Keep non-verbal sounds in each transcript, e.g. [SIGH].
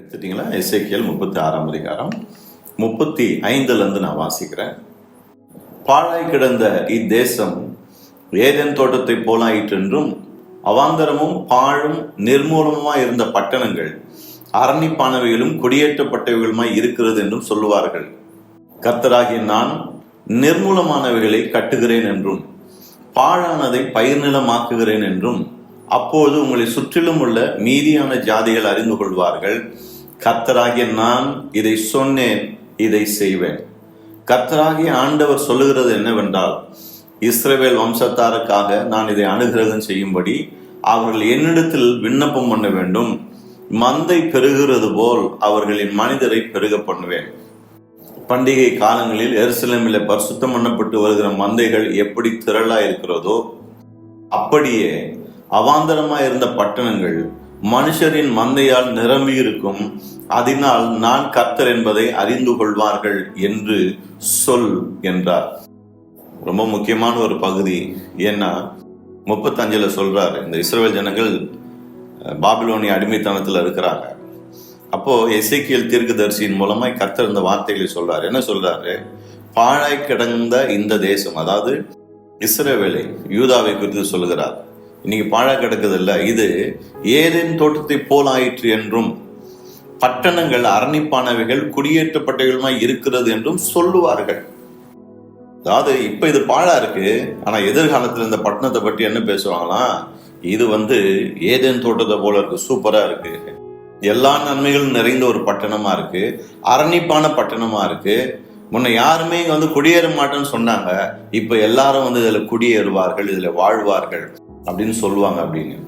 எடுத்துட்டீங்களா? எஸ்ஐக்கியல் முப்பத்தி ஆறாம் அதிகாரம். முப்பத்தி ஐந்துல இருந்து நான் வாசிக்கிறேன். பாழாய் கிடந்த இத்தேசம் ஏதேன் தோட்டத்தை போலாயிற்றென்றும் அவாந்தரமும் பாழும் நிர்மூலமுமாய் இருந்த பட்டணங்கள் அரணிப்பானவைகளும் குடியேற்றப்பட்டவைகளுமாய் இருக்கிறது என்றும் சொல்லுவார்கள். கர்த்தராகிய நான் நிர்மூலமானவைகளை கட்டுகிறேன் என்றும் பாழானதை பயிர் நிலமாக்குகிறேன் என்றும் அப்போது உங்களை சுற்றிலும் உள்ள மீதியான ஜாதிகள் அறிந்து கொள்வார்கள். கர்த்தராகிய நான் இதை சொன்னேன் இதை செய்வேன். கர்த்தராகிய ஆண்டவர் சொல்லுகிறது என்னவென்றால் இஸ்ரேவேல் வம்சத்தாருக்காக நான் இதை அனுகிரகம் செய்யும்படி அவர்கள் என்னிடத்தில் விண்ணப்பம் பண்ண வேண்டும். மந்தை பெருகிறது போல் அவர்களின் மனிதரை பெருக பண்ணுவேன். பண்டிகை காலங்களில் எருசலேமில் பரிசுத்தம் பண்ணப்பட்டு வருகிற மந்தைகள் எப்படி திரளா இருக்கிறதோ அப்படியே அவாந்தரமா இருந்த பட்டணங்கள் மனுஷரின் மந்தையால் நிரம்பி இருக்கும் அதனால் நான் கர்த்தர் என்பதை அறிந்து கொள்வார்கள் என்று சொல் என்றார். ரொம்ப முக்கியமான ஒரு பகுதி. ஏன்னா முப்பத்தஞ்சில் சொல்றாரு இந்த இஸ்ரேல் ஜனங்கள் பாபிலோனி பாபிலோனிய இருக்கிறாங்க. அப்போ எசேக்கியல் தீர்க்கதரிசியின் மூலமாய் கர்த்தர் இந்த வார்த்தைகளை சொல்றாரு. என்ன சொல்றாரு? பாழாய் கிடந்த இந்த தேசம் அதாவது இஸ்ரேவேலை யூதாவை குறித்து சொல்லுகிறார். இன்னைக்கு பாழா கிடக்குது இல்ல இது ஏதேன் தோட்டத்தை போல் ஆயிற்று என்றும் பட்டணங்கள் அரணிப்பானவைகள் குடியேற்றப்பட்டவைகளுமாய் இருக்கிறது என்றும் சொல்லுவார்கள். அதாவது இப்ப இது பாழா இருக்கு. ஆனா எதிர்காலத்துல இந்த பட்டணத்தை பற்றி என்ன பேசுவாங்களாம் இது வந்து ஏதேன் தோட்டத்தை போல இருக்கு சூப்பரா இருக்கு. எல்லா நன்மைகளும் நிறைந்த ஒரு பட்டணமா இருக்கு. அரணிப்பான பட்டணமா இருக்கு. முன்ன யாருமே இங்க வந்து குடியேற மாட்டேன்னு சொன்னாங்க. இப்ப எல்லாரும் வந்து இதுல குடியேறுவார்கள் இதுல வாழ்வார்கள். அப்படின்னு சொல்லுவாங்க அப்படின்னு.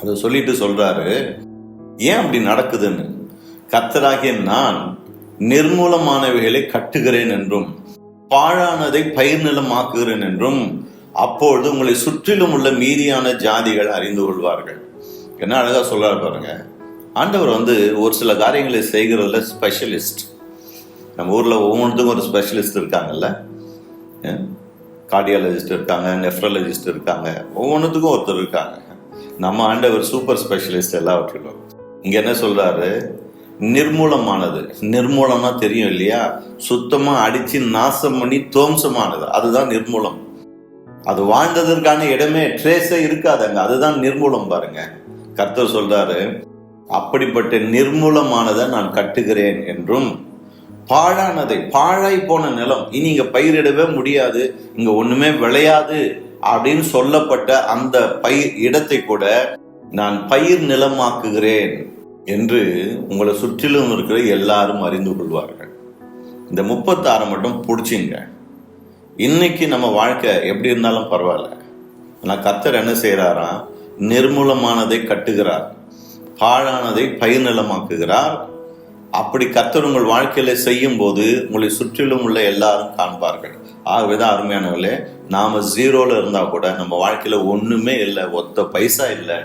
அதை சொல்லிட்டு சொல்றாரு ஏன் அப்படி நடக்குதுன்னு? கத்தராகிய நான் நிர்மூலமானவைகளை கட்டுகிறேன் என்றும் பாழானதை பயிர் நிலமாக்குகிறேன் என்றும் அப்பொழுது உங்களை சுற்றிலும் உள்ள மீதியான ஜாதிகள் அறிந்து கொள்வார்கள். என்ன அழகா சொல்றாரு பாருங்க. ஆண்டவர் வந்து ஒரு சில காரியங்களை செய்கிறதுல ஸ்பெஷலிஸ்ட் நம்ம ஊர்ல ஒவ்வொன்றுத்துக்கும் ஒரு ஸ்பெஷலிஸ்ட் இருக்காங்கல்ல. கார்டியாலஜிஸ்ட் இருக்காங்க நெஃப்ரலஜிஸ்ட் இருக்காங்க ஒவ்வொன்றுத்துக்கும் ஒருத்தர் இருக்காங்க. நம்ம ஆண்டவர் சூப்பர் ஸ்பெஷலிஸ்ட் எல்லாவற்றிலும். இங்கே என்ன சொல்கிறாரு நிர்மூலமானது. நிர்மூலம்னா தெரியும் இல்லையா? சுத்தமாக அடித்து நாசம் பண்ணி துவம்சமானது. அதுதான் நிர்மூலம். அது வாழ்ந்ததற்கான இடமே ட்ரேஸே இருக்காதுங்க. அதுதான் நிர்மூலம் பாருங்க. கர்த்தர் சொல்றாரு அப்படிப்பட்ட நிர்மூலமானதை நான் கட்டுகிறேன் என்றும் பாழானதை பாழாய் போன நிலம் இனி இங்க பயிரிடவே முடியாது இங்க ஒண்ணுமே விளையாது அப்படின்னு சொல்லப்பட்ட அந்த பயிர் இடத்தை கூட நான் பயிர் நிலமாக்குகிறேன் என்று உங்களை சுற்றிலும் இருக்கிற எல்லாரும் அறிந்து கொள்வார்கள். இந்த முப்பத்தாறு மட்டும் பிடிச்சிங்க. இன்னைக்கு நம்ம வாழ்க்கை எப்படி இருந்தாலும் பரவாயில்ல. ஆனா கத்தர் என்ன செய்யறாராம் நிர்மூலமானதை கட்டுகிறார். பாழானதை பயிர் நிலமாக்குகிறார். அப்படி கத்தர் உங்கள் வாழ்க்கையில செய்யும் போது உங்களை சுற்றிலும் உள்ள எல்லாரும் காண்பார்கள். ஆகவேதான் அருமையானவர்களே நாம ஜீரோல இருந்தா கூட நம்ம வாழ்க்கையில ஒண்ணுமே இல்லை ஒத்த பைசா இல்லை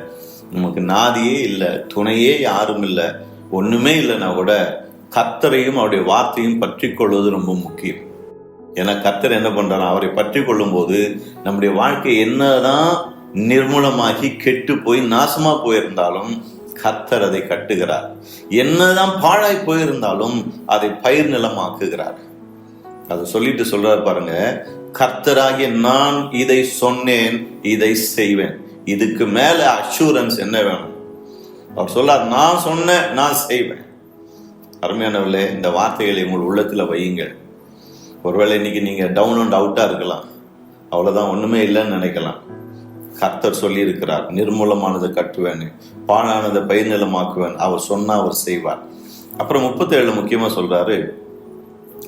நமக்கு நாதியே இல்லை துணையே யாரும் இல்லை ஒண்ணுமே இல்லைன்னா கூட கத்தரையும் அவருடைய வார்த்தையும் பற்றி கொள்வது ரொம்ப முக்கியம். ஏன்னா கத்தர் என்ன பண்றாரு அவரை பற்றி கொள்ளும் போது நம்முடைய வாழ்க்கை என்னதான் நிர்மூலமாகி கெட்டு போய் நாசமா போயிருந்தாலும் கத்தர் அதை கட்டுகிறார். என்னதான் பாழாய் போயிருந்தாலும் அதை பயிர் நிலமாக்குகிறார். அதை சொல்லிட்டு சொல்றாரு பாருங்க கர்த்தராகிய நான் இதை சொன்னேன் இதை செய்வேன். இதுக்கு மேல அஷூரன்ஸ் என்ன வேணும்? அவர் சொல்லார் நான் சொன்னேன் நான் செய்வேன். அருமையானவர்களே இந்த வார்த்தைகளை உங்கள் உள்ளத்துல வையுங்கள். ஒருவேளை இன்னைக்கு நீங்க டவுன் அண்ட் அவுட்டா இருக்கலாம். அவ்வளவுதான் ஒண்ணுமே இல்லைன்னு நினைக்கலாம். கர்த்தர் சொல்லி இருக்கிறார் நிர்மூலமானதை கட்டுவேன் பாழானதை பயிர் நிலமாக்குவேன் அவர் சொன்னா அவர் செய்வார். அப்புறம் முப்பத்தேழு முக்கியமா சொல்றாரு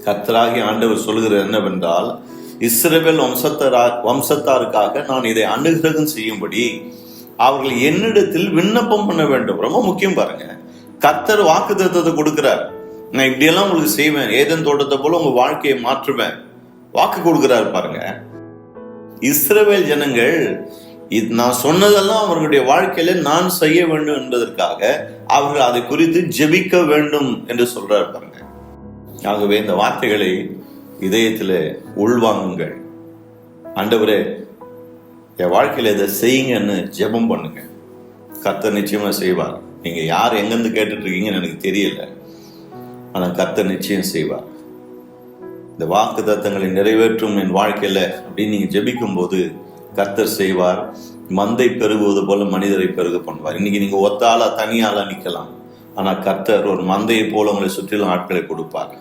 கர்த்தராகி ஆண்டவர் சொல்கிறது என்னவென்றால் இஸ்ரவேல் வம்சத்தரா வம்சத்தாருக்காக நான் இதை அனுகிரகம் செய்யும்படி அவர்கள் என்னிடத்தில் விண்ணப்பம் பண்ண வேண்டும். ரொம்ப முக்கியம் பாருங்க. கர்த்தர் வாக்கு தத்துவத்தை கொடுக்கிறார். நான் இப்படியெல்லாம் உங்களுக்கு செய்வேன். ஏதன் தோட்டத்தை போல உங்க வாழ்க்கையை மாற்றுவேன். வாக்கு கொடுக்கிறார் பாருங்க. இஸ்ரவேல் ஜனங்கள் இது நான் சொன்னதெல்லாம் அவர்களுடைய வாழ்க்கையில நான் செய்ய வேண்டும் என்பதற்காக அவர்கள் அதை குறித்து ஜெபிக்க வேண்டும் என்று சொல்றார் பாருங்க. ஆகவே இந்த வார்த்தைகளை இதயத்துல உள்வாங்குங்கள். ஆண்டவரே என் வாழ்க்கையில இதை செய்யுங்கன்னு ஜெபம் பண்ணுங்க. கர்த்தர் நிச்சயமா செய்வார். நீங்க யார் எங்கேருந்து கேட்டுட்டு இருக்கீங்கன்னு எனக்கு தெரியல. ஆனால் கர்த்தர் நிச்சயம் செய்வார். இந்த வாக்கு தத்தங்களை நிறைவேற்றும் என் வாழ்க்கையில் அப்படின்னு நீங்கள் ஜெபிக்கும் போது கர்த்தர் செய்வார். மந்தை பெருகுவது போல மனிதரை பெருக பண்ணுவார். இன்னைக்கு நீங்க ஒத்தாளா தனியாளா நிக்கலாம் ஆனா கர்த்தர் ஒரு மந்தையை போல உங்களை சுற்றிலும் ஆட்களை கொடுப்பார்.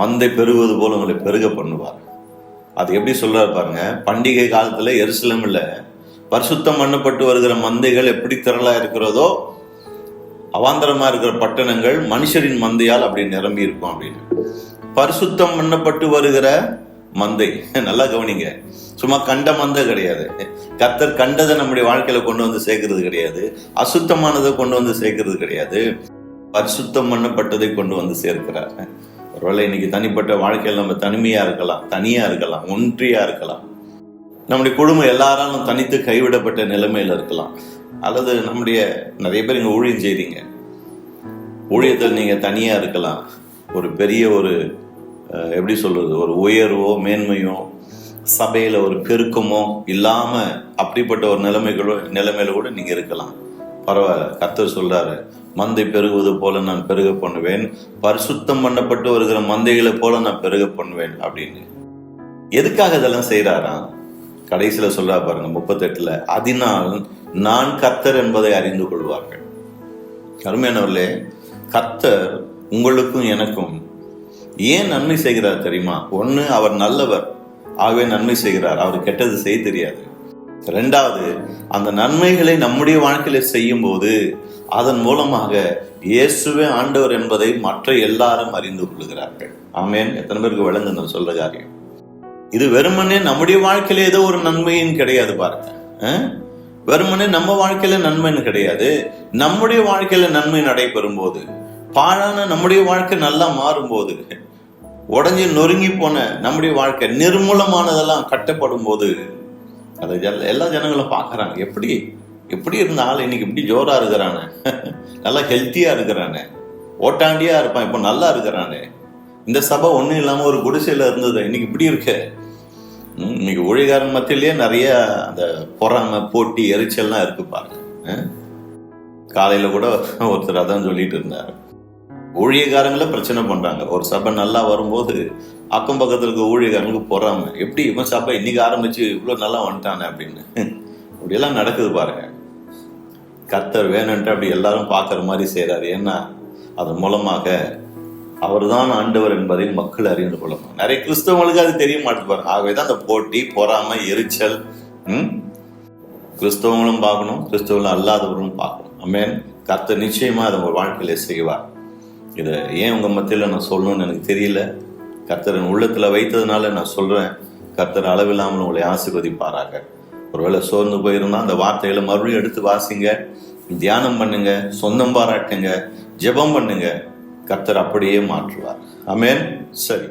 மந்தை பெருகுவது போல உங்களை பெருக பண்ணுவார். அது எப்படி சொல்றாரு பாருங்க. பண்டிகை காலத்துல எருசலேம்ல பரிசுத்தம் பண்ணப்பட்டு வருகிற மந்தைகள் எப்படி திரளா இருக்கிறதோ அவாந்தரமா இருக்கிற பட்டணங்கள் மனுஷரின் மந்தையால் அப்படி நிரம்பி இருக்கும் அப்படின்னு. பரிசுத்தம் பண்ணப்பட்டு வருகிற மந்தை. நல்லா கவனிங்க. சும்மா கண்ட மந்தை கிடையாது. கத்தர் கண்டதை நம்முடைய வாழ்க்கையில கொண்டு வந்து சேர்க்கறது கிடையாது. அசுத்தமானதை கொண்டு வந்து சேர்க்கறது கிடையாது. பரிசுத்தம் பண்ணப்பட்டதை கொண்டு வந்து சேர்க்கிறார். ஒருவேளை இன்னைக்கு தனிப்பட்ட வாழ்க்கையில் நம்ம தனிமையா இருக்கலாம் தனியா இருக்கலாம் ஒன்றியா இருக்கலாம். நம்முடைய குடும்பம் எல்லாராலும் தனித்து கைவிடப்பட்ட நிலைமையில இருக்கலாம். அல்லது நம்முடைய நிறைய பேர் இங்க ஊழியம் செய்றீங்க. ஊழியத்தில் நீங்க தனியா இருக்கலாம். ஒரு பெரிய ஒரு எப்படி சொல்கிறது ஒரு உயர்வோ மேன்மையோ சபையில் ஒரு பெருக்கமோ இல்லாமல் அப்படிப்பட்ட ஒரு நிலைமைகளோ நிலைமையில கூட நீங்கள் இருக்கலாம். பரவாயில்ல. கத்தர் சொல்கிறாரு மந்தை பெருகுவது போல நான் பெருக பண்ணுவேன். பரிசுத்தம் பண்ணப்பட்டு வருகிற மந்தைகளை போல நான் பெருக பண்ணுவேன் அப்படின்னு. எதுக்காக இதெல்லாம் செய்கிறாராம் கடைசியில் சொல்றா பாருங்க முப்பத்தெட்டில் அதனால் நான் கத்தர் என்பதை அறிந்து கொள்வார்கள். கருமையானவர்களே கத்தர் உங்களுக்கும் எனக்கும் ஏன் நன்மை செய்கிறார் தெரியுமா? ஒன்று அவர் நல்லவர். ஆகவே நன்மை செய்கிறார். அவர் கெட்டது செய்ய தெரியாது. ரெண்டாவது அந்த நன்மைகளை நம்முடைய வாழ்க்கையில செய்யும் போது அதன் மூலமாக இயேசுவே ஆண்டவர் என்பதை மற்ற எல்லாரும் அறிந்து கொள்கிறார்கள் ஆமேன். எத்தனை பேருக்கு விளங்கு நான் சொல்ற காரியம்? இது வெறுமனே நம்முடைய வாழ்க்கையில ஏதோ ஒரு நன்மையும் கிடையாது பாருங்க. வெறுமனே நம்ம வாழ்க்கையில நன்மைன்னு கிடையாது. நம்முடைய வாழ்க்கையில நன்மை நடைபெறும் போது பாழான நம்முடைய வாழ்க்கை நல்லா மாறும்போது உடஞ்சி நொறுங்கி போன நம்முடைய வாழ்க்கை நிர்மூலமானதெல்லாம் கட்டப்படும் போது அதை எல்லா ஜனங்களும் பார்க்குறாங்க. எப்படி எப்படி இருந்த ஆள் இன்னைக்கு இப்படி ஜோராக இருக்கிறானே. [LAUGHS] நல்லா ஹெல்த்தியாக இருக்கிறானே. ஓட்டாண்டியாக இருப்பான் இப்போ நல்லா இருக்கிறானே. இந்த சபை ஒன்றும் இல்லாமல் ஒரு குடிசையில் இருந்தது இன்னைக்கு இப்படி இருக்க. இன்னைக்கு ஊழியக்காரன் மத்தியிலேயே நிறைய அந்த பொறாமை போட்டி எரிச்சல்லாம் இருக்கு பாருங்க. காலையில் கூட ஒருத்தர் அதான் சொல்லிட்டு இருந்தார். ஊழியக்காரங்களும் பிரச்சனை பண்ணுறாங்க ஒரு சபை நல்லா வரும்போது அக்கம் பக்கத்தில் இருக்க ஊழியக்காரங்களுக்கு போகிறாங்க எப்படி இவன் சபை இன்னைக்கு ஆரம்பிச்சு இவ்வளோ நல்லா வந்துட்டானே? அப்படின்னு. இப்படியெல்லாம் நடக்குது பாருங்க. கர்த்தர் வேணுன்ட்டு அப்படி எல்லாரும் பார்க்குற மாதிரி செய்கிறாரு ஏன்னா அதன் மூலமாக அவர் தான் ஆண்டவர் என்பதை மக்கள் அறிந்து கொள்ளணும். நிறைய கிறிஸ்தவங்களுக்கு அது தெரிய மாட்டேது பாருங்க. ஆகவே தான் அந்த போட்டி பொறாமை எரிச்சல் ம்? கிறிஸ்தவங்களும் பார்க்கணும் கிறிஸ்தவங்களும் அல்லாதவர்களும் பார்க்கணும். அமேன் கர்த்தர் நிச்சயமாக அதை உங்கள் வாழ்க்கையில் செய்வார். இதை ஏன் உங்கள் மத்தியில் நான் சொல்லணும்னு எனக்கு தெரியல. கர்த்தர் உள்ளத்தில் வைத்ததுனால நான் சொல்கிறேன் கர்த்தர் அளவில்லாமல் உங்களை ஆசீர்வதிப்பாராக. ஒருவேளை சோர்ந்து போயிருந்தா அந்த வார்த்தைகளை மறுபடியும் எடுத்து வாசிங்க. தியானம் பண்ணுங்க சொந்தம் பாராட்டுங்க ஜெபம் பண்ணுங்க. கர்த்தர் அப்படியே மாற்றுவார். அமேன் சரி.